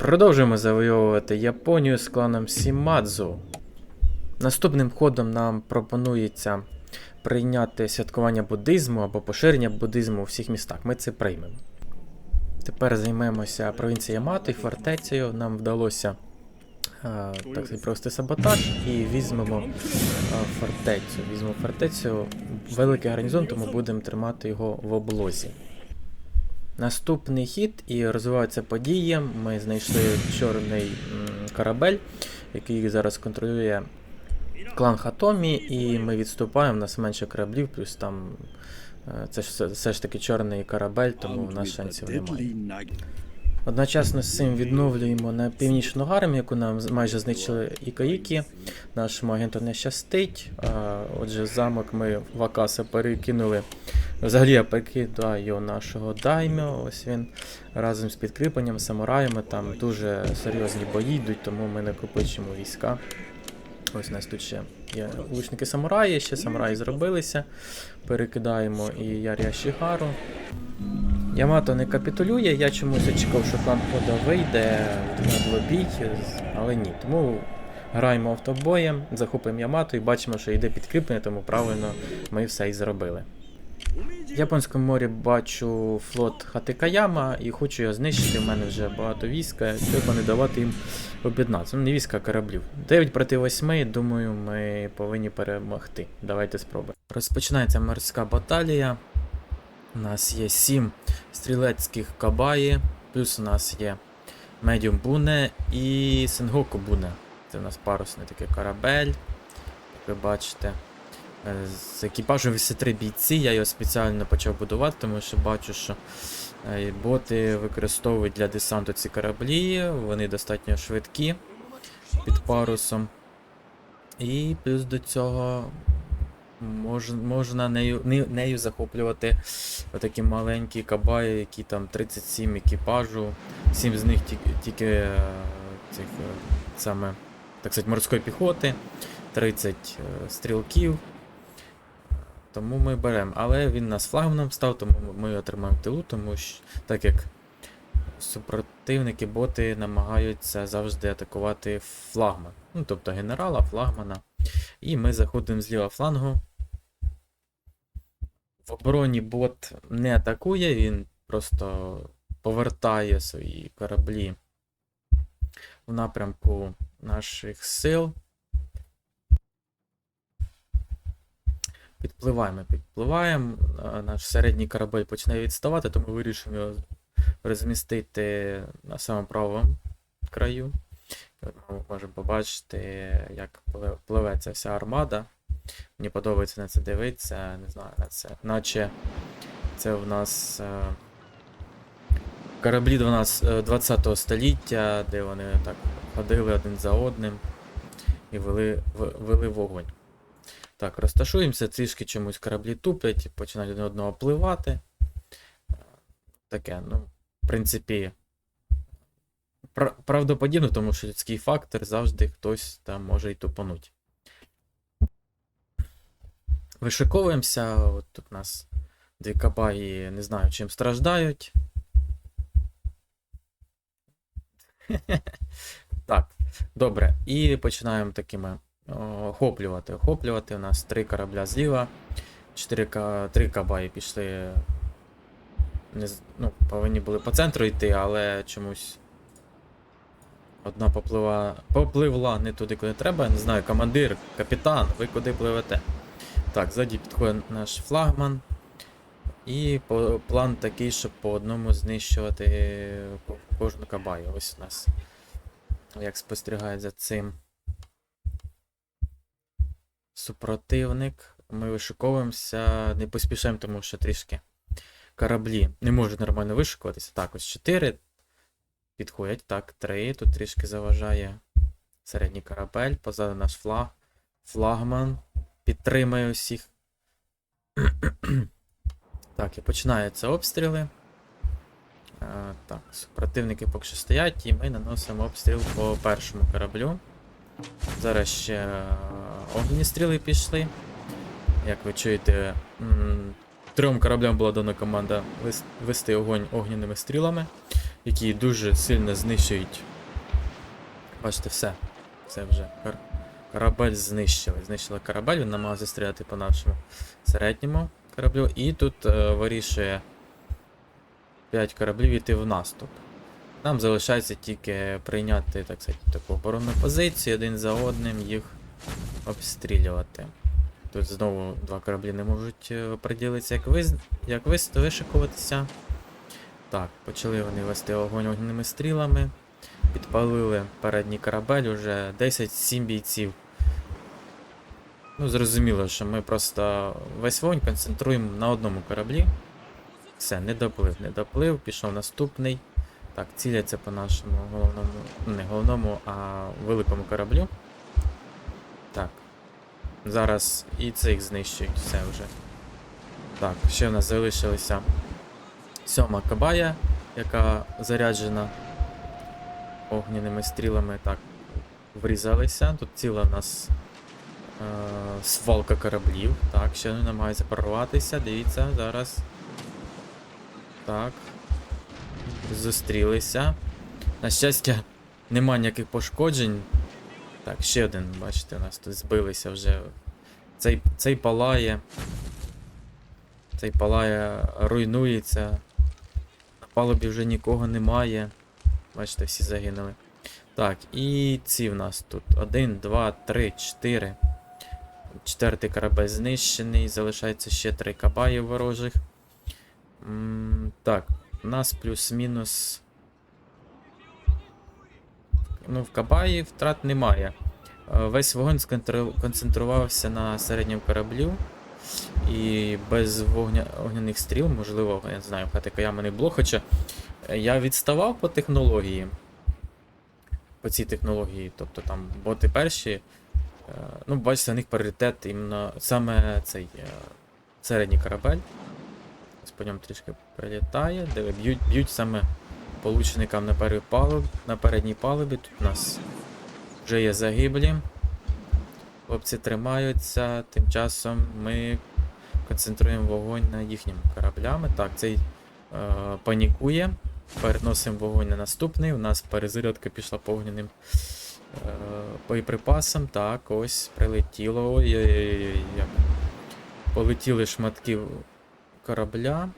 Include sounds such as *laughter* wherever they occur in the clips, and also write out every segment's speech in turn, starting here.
Продовжуємо завойовувати Японію з кланом Сімадзу. Наступним ходом нам пропонується прийняти святкування буддизму або поширення буддизму у всіх містах. Ми це приймемо. Тепер займемося провінцією Ямато і фортецею. Нам вдалося е, так провести саботаж і візьмемо е, фортецю. Візьмемо фортецю, великий гарнізон, тому будемо тримати його в облозі. Наступний хід і розвиваються події. Ми знайшли чорний корабель, який зараз контролює клан Хатомі, і ми відступаємо, у нас менше кораблів, плюс там е, це ж все, ж таки чорний корабель, тому в нас шансів немає. Одночасно з цим відновлюємо на північну армію, яку нам майже знищили Ікаїкі. Нашому агенту не щастить. Отже, замок ми в Акаса перекинули. Взагалі я перекидаю нашого даймьо. Ось він разом з підкріпленням, самураями. Там дуже серйозні бої йдуть, тому ми накопичимо війська. Ось у нас тут ще є лучники самураї, ще самураї зробилися. Перекидаємо і Ярія Шігару. Ямато не капітулює, я чомусь очікав, що клан Хода вийде на двобій, але ні. Тому граємо автобоєм, захопимо Ямато і бачимо, що йде підкріплення, тому правильно ми все і зробили. Японському морі бачу флот Хатикаяма і хочу його знищити. У мене вже багато війська, треба не давати їм об'єднатися. Ну, не війська, а кораблів. 9 проти 8, думаю, ми повинні перемогти. Давайте спробуємо. Розпочинається морська баталія. У нас є 7 стрілецьких кабаї, плюс у нас є Медіум Буне і Сенгоку Буне. Це у нас парусний такий корабель, як ви бачите. Е, З екіпажу 83 бійці, я його спеціально почав будувати, тому що бачу, що е, боти використовують для десанту ці кораблі, вони достатньо швидкі під парусом. І плюс до цього мож, можна нею, нею захоплювати отакі маленькі кабаї, які там 37 екіпажу, 7 з них тільки, тільки е, цих саме так сказати, морської піхоти, 30 е, стрілків. Тому ми беремо. Але він нас флагманом став, тому ми отримаємо тилу, тому що так як супротивники, боти намагаються завжди атакувати флагман. Ну, тобто генерала, флагмана. І ми заходимо з лівого флангу. В обороні бот не атакує, він просто повертає свої кораблі в напрямку наших сил. Підпливаємо, підпливаємо. Наш середній корабель починає відставати, тому вирішимо його розмістити на самому правому краю. Ми можемо побачити, як пливе- ця вся армада. Мені подобається на це дивитися, не знаю, на це. Наче це в нас е, кораблі 12, е, 20 століття, де вони так ходили один за одним і вели, вели вогонь. Так, розташуємося, трішки чомусь кораблі туплять, починають один одного пливати. Таке, ну, в принципі, правдоподібно, тому що людський фактор завжди хтось там може й тупануть. Вишиковуємося, от тут у нас дві кабаї, не знаю, чим страждають. *laughs* Так, добре. І починаємо такими охоплювати. Охоплювати. У нас три корабля зліва, чотири ка... три кабаї пішли. Не... Ну, повинні були по центру йти, але чомусь. Одна поплива... попливла не туди, куди треба. Не знаю, командир, капітан, ви куди пливете? Так, ззаді підходить наш флагман. І по, план такий, щоб по одному знищувати кожну кабаю. Ось у нас. Як спостерігають за цим. Супротивник. Ми вишиковуємося, не поспішаємо, тому що трішки кораблі не можуть нормально вишикуватися. Так, ось 4 підходять. Так, 3. Тут трішки заважає середній корабель. Позаду наш флаг. Флагман підтримує усіх. *clears throat* так, і починаються обстріли. Е, так, супротивники поки що стоять, і ми наносимо обстріл по першому кораблю. Зараз ще е, огнені стріли пішли. Як ви чуєте, трьом кораблям була дана команда вести огонь огняними стрілами, які дуже сильно знищують Бачите, все. Це вже корабель знищили. Знищили корабель, він намагався стріляти по нашому середньому кораблю. І тут е, вирішує 5 кораблів йти в наступ. Нам залишається тільки прийняти так сказати, таку оборонну позицію, один за одним їх обстрілювати. Тут знову два кораблі не можуть е, приділитися, як, виз... як вис... вишикуватися. Так, почали вони вести огонь огненними стрілами. Підпалили передній корабель, уже 10-7 бійців. Ну, зрозуміло, що ми просто весь вогонь концентруємо на одному кораблі. Все, не доплив, не доплив, пішов наступний. Так, ціляться по нашому головному, не головному, а великому кораблю. Так. Зараз і цих знищують все вже. Так, ще в нас залишилася сьома кабая, яка заряджена огняними стрілами. Так, врізалися. Тут ціла в нас е, свалка кораблів. Так, ще не намагається прорватися. Дивіться, зараз. Так. Зустрілися. На щастя, нема ніяких пошкоджень. Так, ще один, бачите, у нас тут збилися вже. Цей, цей палає. Цей палає, руйнується. На палубі вже нікого немає. Бачите, всі загинули. Так, і ці в нас тут. Один, два, три, чотири. Четвертий корабель знищений. Залишається ще три кабаї ворожих. М, так, у нас плюс-мінус. Ну, в Кабаї втрат немає. Е, Весь вогонь сконтр- концентрувався на середньому кораблю. І без вогня... огняних стріл, можливо, я не знаю, ями не було. Хоча е, я відставав по технології. По цій технології. Тобто там боти перші. е, Ну, бачите, у них пріоритет іменно саме цей середній корабель. По ньому трішки прилітає, де б'ють, б'ють саме по лучникам на, першій палуб, на передній палубі. Тут у нас вже є загиблі. Хлопці тримаються, тим часом ми концентруємо вогонь на їхніми кораблями. Так, цей е, панікує. Переносимо вогонь на наступний. У нас перезарядка пішла по огняним е, боєприпасам. Так, ось прилетіло. Ой-ой-ой, полетіли шматки корабля.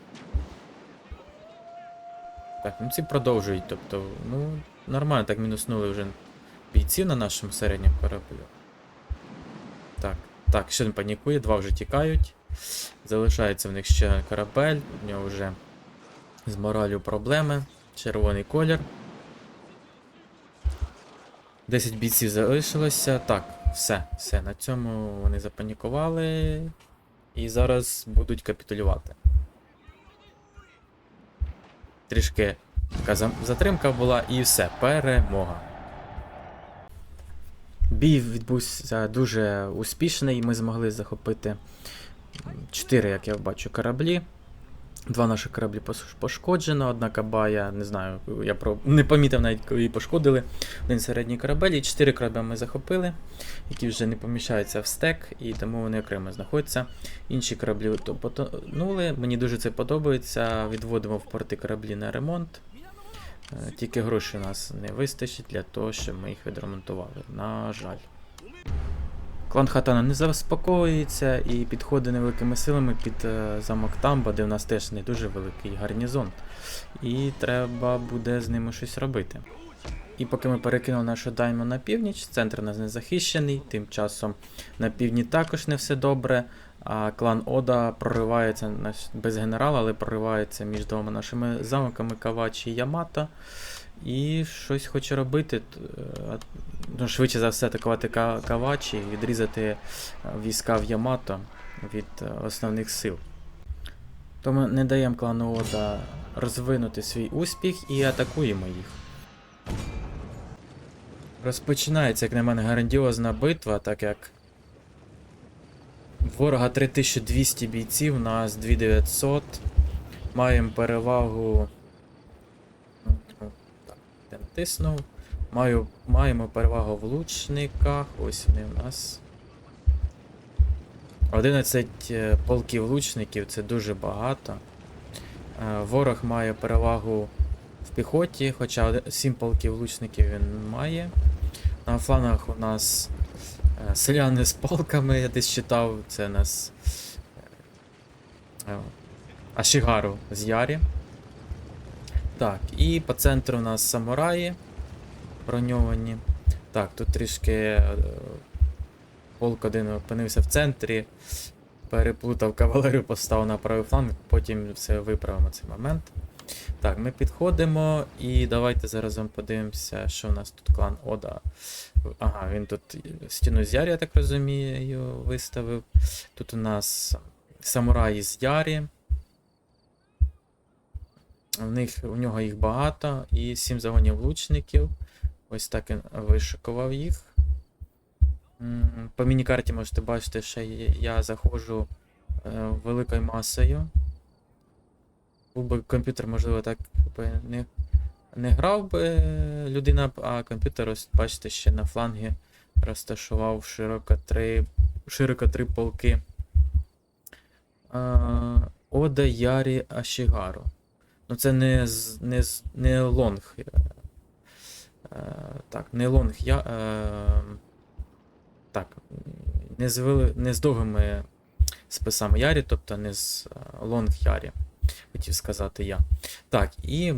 Так, ну ці продовжують, тобто, ну, нормально так мінуснули вже бійців на нашому середньому кораблю. Так, так, ще не панікує, два вже тікають. Залишається в них ще корабель, у нього вже з моралю проблеми. Червоний колір. 10 бійців залишилося. Так, все, все. На цьому вони запанікували. І зараз будуть капітулювати. Трішки така затримка була і все, перемога. Бій відбувся дуже успішний. Ми змогли захопити 4, як я бачу, кораблі. Два наші кораблі пошкоджено, одна кабая, не знаю, я про... не помітив навіть, коли її пошкодили. Один середній корабель, і чотири корабля ми захопили, які вже не поміщаються в стек, і тому вони окремо знаходяться. Інші кораблі то потонули. Мені дуже це подобається. Відводимо в порти кораблі на ремонт. Е, Тільки грошей у нас не вистачить для того, щоб ми їх відремонтували. На жаль. Клан Хатана не заспокоюється і підходить невеликими силами під е, замок Тамба, де в нас теж не дуже великий гарнізон. І треба буде з ними щось робити. І поки ми перекинули нашу дайму на північ, центр нас не захищений, тим часом на півдні також не все добре. А клан Ода проривається без генерала, але проривається між двома нашими замками Кавачі і Ямато. І щось хоче робити. е, Ну, швидше за все, атакувати Кавачі і відрізати е, війська в Ямато від е, основних сил. Тому не даємо клану Ода розвинути свій успіх і атакуємо їх. Розпочинається, як на мене, грандіозна битва, так як ворога 3200 бійців, нас 2900. Маємо перевагу. Так, де натиснув. Маю, маємо перевагу в лучниках. Ось вони в нас. 11 е, полків лучників це дуже багато. Е, Ворог має перевагу в піхоті, хоча 7 полків лучників він має. На флангах у нас е, селяни з палками, я десь читав, це у нас Ашігару з Ярі. Так, і по центру у нас самураї броньовані. Так, тут трішки е, полк один опинився в центрі, переплутав кавалерію, поставив на правий фланг, потім все виправимо цей момент. Так, ми підходимо і давайте зараз подивимося, що у нас тут клан Ода. Ага, він тут стіну з Ярі, я так розумію, виставив. Тут у нас самураї з Ярі. В них, у нього їх багато, і 7 загонів лучників. Ось так він вишикував їх. По міні-карті можете бачити, що я- заходжу е, великою масою. Був би комп'ютер, можливо, так би не, не грав би людина, а комп'ютер, ось бачите, ще на флангі розташував широко три, широко три полки. А, Ода Ярі Ашігару. Ну це не, не, не лонг. е, Так, не лонг я. Е, так, не з, не з довгими списами Ярі, тобто не з е, лонг Ярі, хотів сказати я. Так, і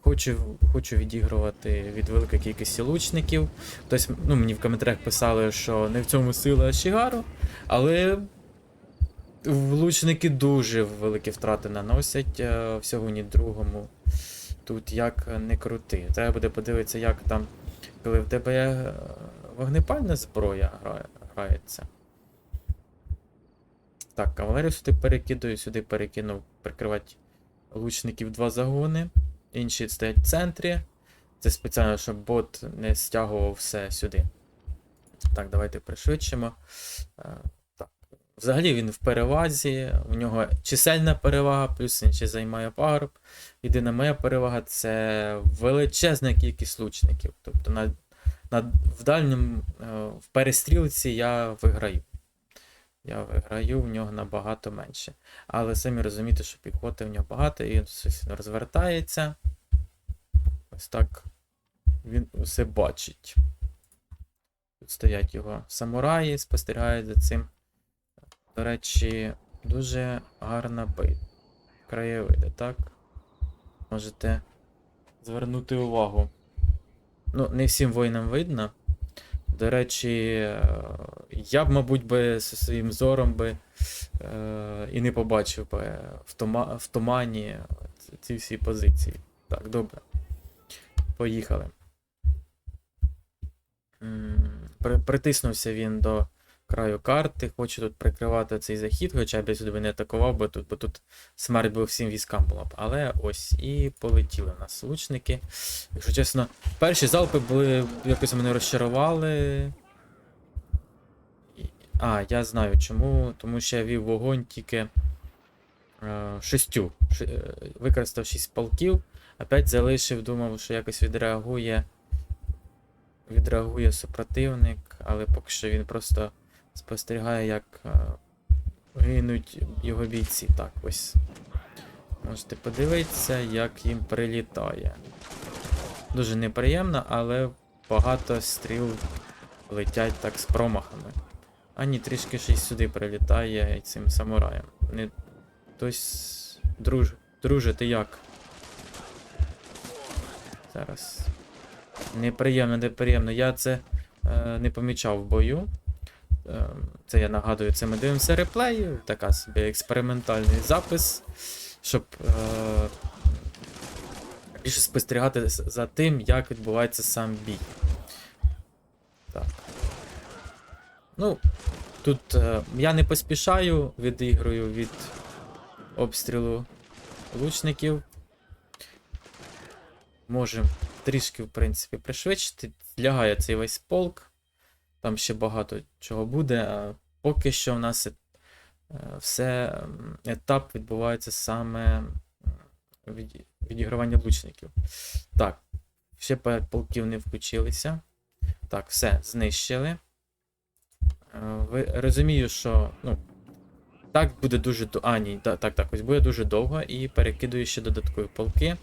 хочу, хочу відігрувати від великої кількості лучників. Хтось, ну, мені в коментарях писали, що не в цьому сила Ашігару, але в лучники дуже великі втрати наносять е, в сьогодні другому. Тут як не крути. Треба буде подивитися, як там, коли в тебе е, вогнепальна зброя грає, грається. Так, кавалерію сюди перекидаю, сюди перекинув прикривати лучників два загони. Інші стоять в центрі. Це спеціально, щоб бот не стягував все сюди. Так, давайте пришвидшимо. Взагалі він в перевазі, у нього чисельна перевага, плюс він ще займає пагорб. Єдина моя перевага це величезна кількість лучників. Тобто на, на, в дальньому е, в перестрілці я виграю. Я виграю в нього набагато менше. Але самі розумієте, що піхоти в нього багато, і він розвертається. Ось так він усе бачить. Тут стоять його самураї, спостерігають за цим. До речі, дуже гарна бит. Краєвиди, так? Можете звернути увагу. Ну, не всім воїнам видно. До речі, я б, мабуть, би зі своїм зором би е, і не побачив би в, тома, в тумані ці- всі позиції. Так, добре. Поїхали. Притиснувся він до краю карти. Хочу тут прикривати цей захід, хоча б я сюди не атакував би тут, бо тут смерть би всім військам була б. Але ось і полетіли в нас лучники. Якщо чесно, перші залпи були якось мене розчарували. А, я знаю чому. Тому що я вів вогонь тільки е, шістю. Ши- е, використав шість полків, опять залишив, думав, що якось відреагує. Відреагує супротивник, але поки що він просто спостерігає, як е, гинуть його бійці. Так, ось. Можете подивитися, як їм прилітає. Дуже неприємно, але багато стріл летять так з промахами. А ні, трішки ще й сюди прилітає цим самураєм. Не... Хтось. Друж... Друже, ти як? Зараз. Неприємно, неприємно. Я це е, не помічав в бою. Е, це я нагадую, це ми дивимося реплей, така собі експериментальний запис, щоб е, більше спостерігати за тим, як відбувається сам бій. Так. Ну, тут е, я не поспішаю, відіграю від обстрілу лучників. Можемо трішки, в принципі, пришвидшити. Лягає цей весь полк. Там ще багато чого буде. А поки що в нас е, все етап відбувається саме від, відігравання лучників. Так, ще полків не включилися. Так, все, знищили. Е, Ви розумію, що. Ну, так буде дуже. А, ні, так, так, ось буде дуже довго і перекидую ще додаткові полки.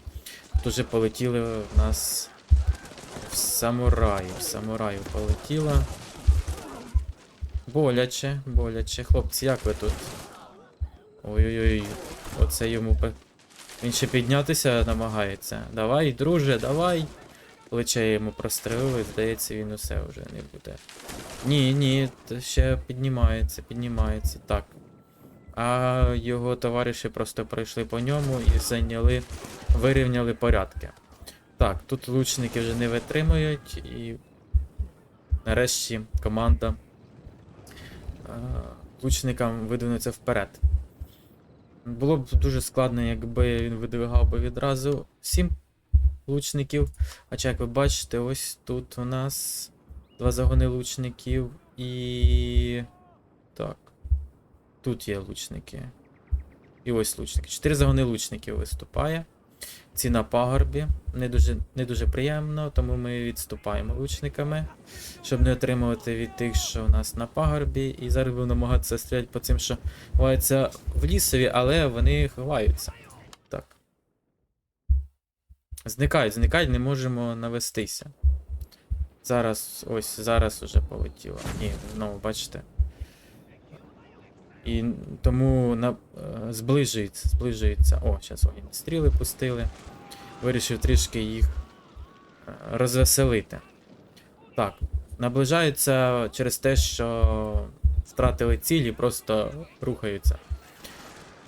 Тут уже полетіли в нас в самураю, в самураю полетіла. Боляче, боляче. Хлопці, як ви тут? Ой-ой-ой, оце йому. Він ще піднятися намагається. Давай, друже, давай. Плече йому прострелили, здається, він усе вже не буде. Ні, ні, ще піднімається, піднімається. Так. А його товариші просто пройшли по ньому і зайняли, вирівняли порядки. Так, тут лучники вже не витримують, і нарешті команда лучникам видвинуться вперед. Було б дуже складно, якби він видвигав би відразу сім лучників. Хоча, як ви бачите, ось тут у нас два загони лучників і. Так. Тут є лучники. І ось лучники. Чотири загони лучників виступає. Ці на пагорбі. Не дуже, не дуже приємно, тому ми відступаємо лучниками, щоб не отримувати від тих, що у нас на пагорбі. І зараз будемо намагатися стріляти по цим, що ховаються в лісові, але вони ховаються. Так. Зникають, зникають, не можемо навестися. Зараз, ось, зараз уже полетіло. Ні, знову, бачите. І тому на, е, зближується, зближується. О, зараз вони стріли пустили. Вирішив трішки їх е, розвеселити. Так, наближаються через те, що втратили цілі, просто рухаються.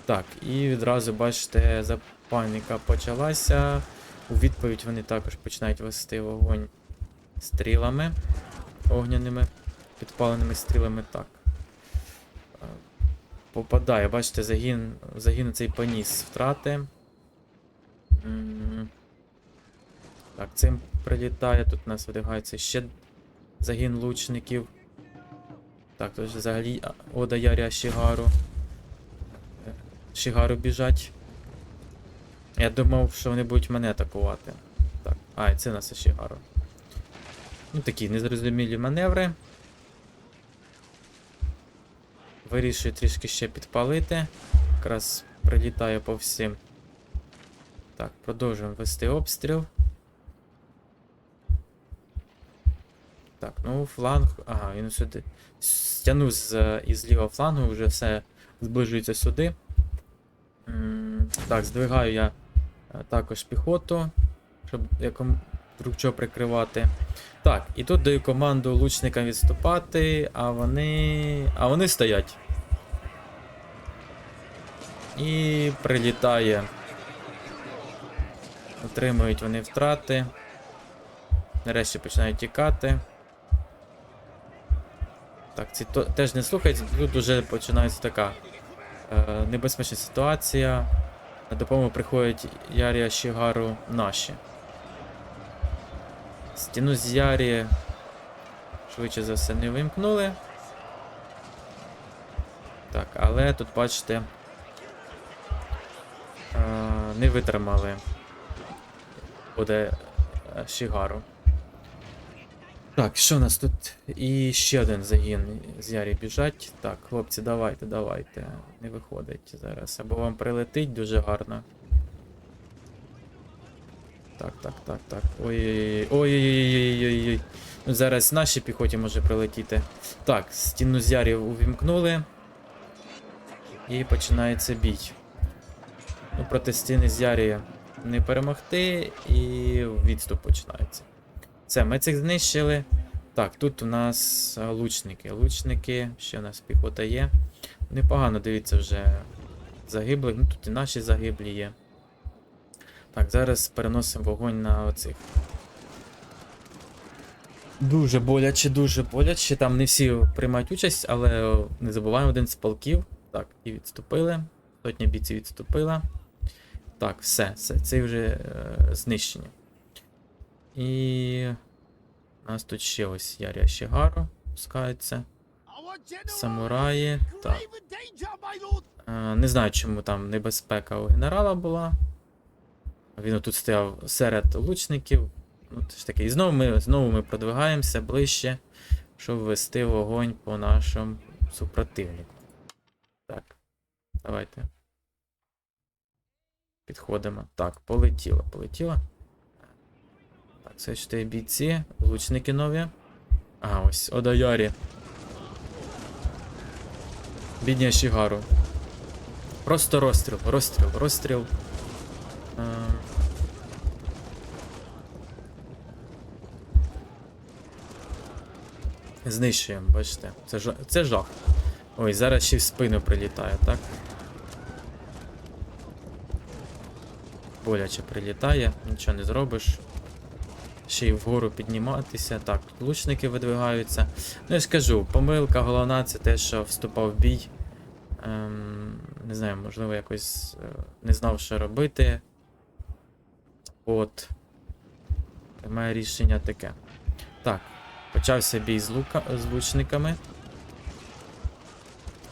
Так, і відразу бачите, запаніка почалася. У відповідь вони також починають вести вогонь стрілами огняними, підпаленими стрілами. Так. Попадає, бачите, загін, загін цей поніс втрати. Так, цим прилітає. Тут у нас видвигається ще загін лучників. Так, тут взагалі Ода Ярія Шігару. Шігару біжать. Я думав, що вони будуть мене атакувати. Так, а, і це у нас Шігару. Ну, такі незрозумілі маневри. Вирішую трішки ще підпалити. Якраз прилітає по всім. Так, продовжуємо вести обстріл. Так, ну фланг. Ага, він сюди. Стягнув з, із лівого флангу, вже все зближується сюди. Так, здвигаю я е, також піхоту, щоб якому друг чого прикривати. Так, і тут даю команду лучникам відступати, а вони. А вони стоять. І прилітає. Отримують вони втрати. Нарешті починають тікати. Так, ці то, теж не слухають, тут вже починається така е, небезпечна ситуація. На допомогу приходять Ярія Шігару наші. Стіну з Ярі швидше за все не вимкнули. Так, але тут, бачите, не витримали буде е, Шігару. Так, що у нас тут? І ще один загін з Ярі біжать. Так, хлопці, давайте, давайте. Не виходить зараз. Або вам прилетить дуже гарно. Так, так, так, так. Ой-ой-ой. Ой-ой-ой. Ну, зараз нашій піхоті може прилетіти. Так, стіну з Ярі увімкнули. І починається бій. Ну, проти стіни з Ярі не перемогти, і відступ починається. Все, ми цих знищили. Так, тут у нас лучники. Лучники, ще у нас піхота є. Непогано, дивіться, вже загиблих. Ну тут і наші загиблі є. Так, зараз переносимо вогонь на оцих. Дуже боляче, дуже боляче. Там не всі приймають участь, але не забуваємо один з полків. Так, і відступили. Сотня бійців відступила. Так, все, все, це вже е, знищені. І. У нас тут ще ось Ярія Шігару пускається. Самураї. Так. Е, не знаю, чому там небезпека у генерала була. Він тут стояв серед лучників. Ну, ж таки. І знову ми, знову ми продвигаємося ближче, щоб вести вогонь по нашому супротивнику. Так. Давайте. Підходимо. Так, полетіло, полетіло. Так, це ж бійці, лучники нові. А, ось, Одаярі. Бідня Шігару. Просто розстріл, розстріл, розстріл. Е, Знищуємо, бачите. Це, жа... це жах. Ой, зараз ще в спину прилітає, так? Боляче прилітає, нічого не зробиш. Ще й вгору підніматися. Так, тут лучники видвигаються. Ну я ж кажу, помилка головна це те, що вступав в бій. Ем, не знаю, можливо, якось е, не знав, що робити. От. Приймає рішення таке. Так, почався бій з, лука... з лучниками.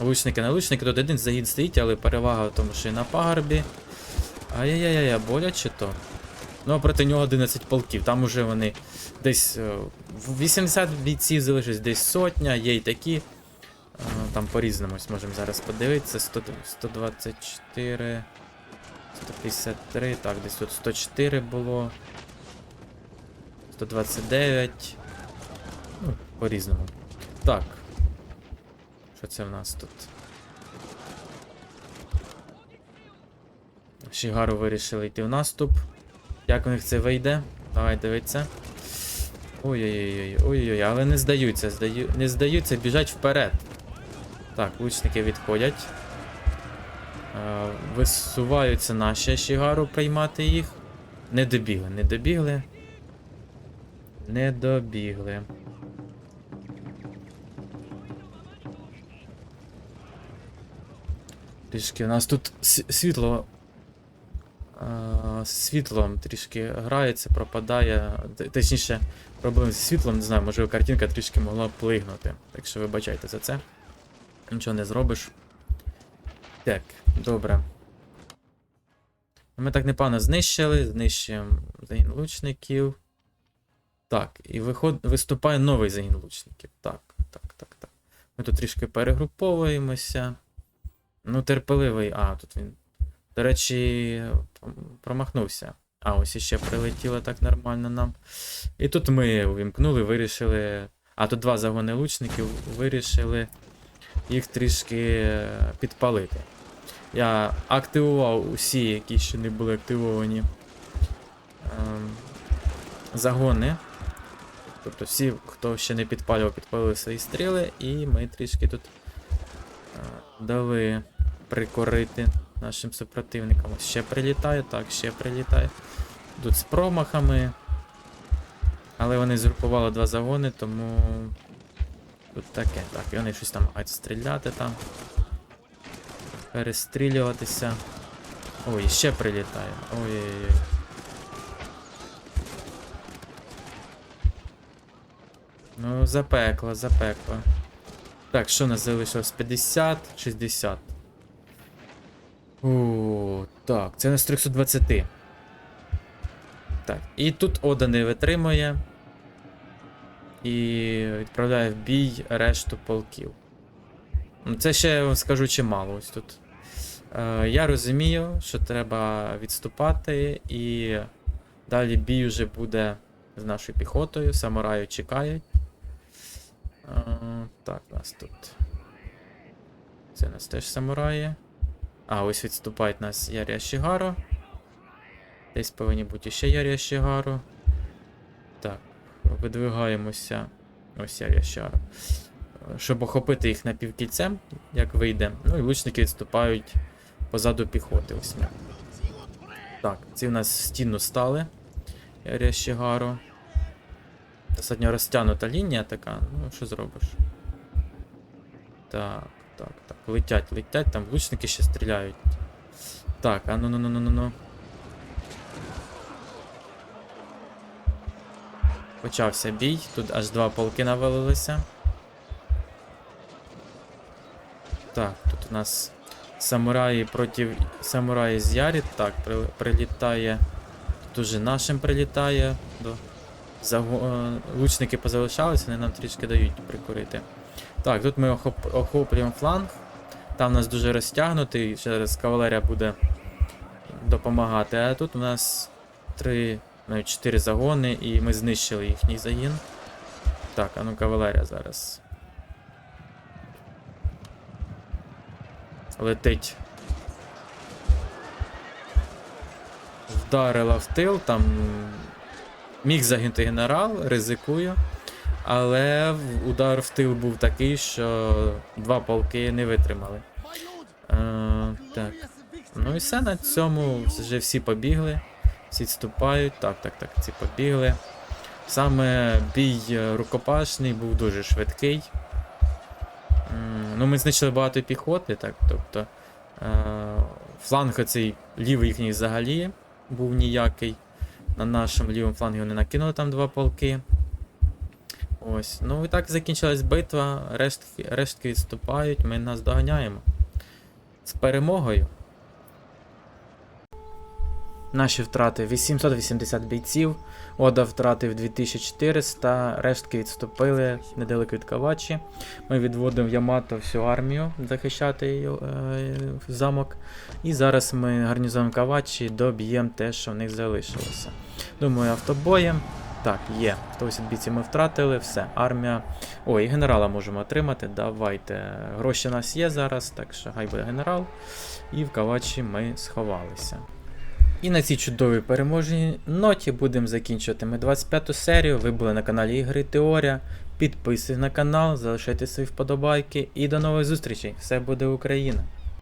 Лучники на лучники, тут один загін стоїть, але перевага в тому, що і на пагорбі. Ай-яй-яй, боляче то. Ну, а проти нього 11 полків. Там уже вони десь е, 80 бійців залишилось, десь сотня, є й такі. Е, Там по-різному можемо зараз подивитися. 100, 124, 153, так, десь тут 104 було. 129. Ну, по-різному. Так. Що це в нас тут? Шігару вирішили йти в наступ. Як у них це вийде? Давай дивиться. Ой-ой-ой, ой-ой-ой, але не здаються, здаю... не здаються, біжать вперед. Так, лучники відходять. Е, висуваються наші Шігару приймати їх. Не добігли, не добігли. Не добігли. Трішки у нас тут світло. А, світлом трішки грається, пропадає. Точніше, проблеми зі світлом, не знаю, можливо, картинка трішки могла плигнути. Так що вибачайте за це. Нічого не зробиш. Так, добре. Ми так непогано знищили, знищуємо загін лучників. Так, і виход... виступає новий загін лучників. Так, так, так, так. Ми тут трішки перегруповуємося. Ну, терпеливий. А, тут він. До речі, промахнувся. А, ось іще прилетіло так нормально нам. І тут ми увімкнули, вирішили. А, тут два загони лучників, вирішили їх трішки е, підпалити. Я активував усі, які ще не були активовані ем, загони. Тобто всі, хто ще не підпалював, підпалили свої стріли, і ми трішки тут е, дали прикорити нашим супротивникам. Ще прилітає, так, ще прилітає. Тут з промахами. Але вони згрупували два загони, тому. Тут таке. Так, і вони щось там мають стріляти там. Перестрілюватися. Ой, ще прилітає. Ой-ой-ой. Ну, запекло, запекло. Так, що у нас залишилось? 50, 60. О, так, це на 320. Так, і тут Ода не витримує. І відправляє в бій решту полків. Ну, Це ще скажу чимало ось тут. Е, я розумію, що треба відступати, і далі бій вже буде з нашою піхотою, самураю чекають. Е, так, нас тут. Це нас теж самураї. А, ось відступають нас Ярія Шігаро. Десь повинні бути ще Ярія Шігаро. Так, видвигаємося. Ось Ярія Шігаро. Щоб охопити їх напівкільцем, як вийде. Ну і лучники відступають позаду піхоти. Ось. Так, ці у нас в стіну стали. Ярія Шігаро. Достатньо розтягнута лінія така, ну що зробиш? Так, так, так. Летять, летять, там лучники ще стріляють. Так, а ну ну ну ну ну ну. Почався бій, тут аж два полки навалилися. Так, тут у нас самураї проти самураї з Ярі. Так, при, прилітає. Тут уже нашим прилітає. До... Заго... е, Лучники позалишалися, вони нам трішки дають прикурити. Так, тут ми охоп... охоплюємо фланг. Там у нас дуже розтягнутий, зараз кавалерія буде допомагати. А тут у нас три Навіть 4 загони, і ми знищили їхній загін. Так, а ну кавалерія зараз. Летить. Вдарила в тил, там міг загинути генерал, ризикую. Але удар в тил був такий, що два полки не витримали. Е, так. Ну і все на цьому вже всі побігли. Всі відступають. Так, так, так, ці побігли. Саме бій рукопашний був дуже швидкий. Ну, ми знищили багато піхоти, так, тобто е, фланг оцей лівий їхній взагалі був ніякий. На нашому лівому флангі вони накинули там два полки. Ось. Ну і так закінчилась битва, рештки, рештки відступають, ми нас доганяємо. З перемогою. Наші втрати 880 бійців, Ода втратив 2400, рештки відступили недалеко від Кавачі. Ми відводимо Ямато всю армію захищати її, е, замок. І зараз ми гарнізуємо Кавачі, доб'ємо те, що в них залишилося. Думаю, автобоєм. Так, є. 180 бійців ми втратили, все, армія. Ой, генерала можемо отримати. Давайте. Гроші у нас є зараз, так що хай буде генерал. І в Кавачі ми сховалися. І на цій чудовій переможній ноті будемо закінчувати ми 25 серію. Ви були на каналі Ігри Теорія. Підписуйтесь на канал, залишайте свої вподобайки і до нових зустрічей. Все буде Україна!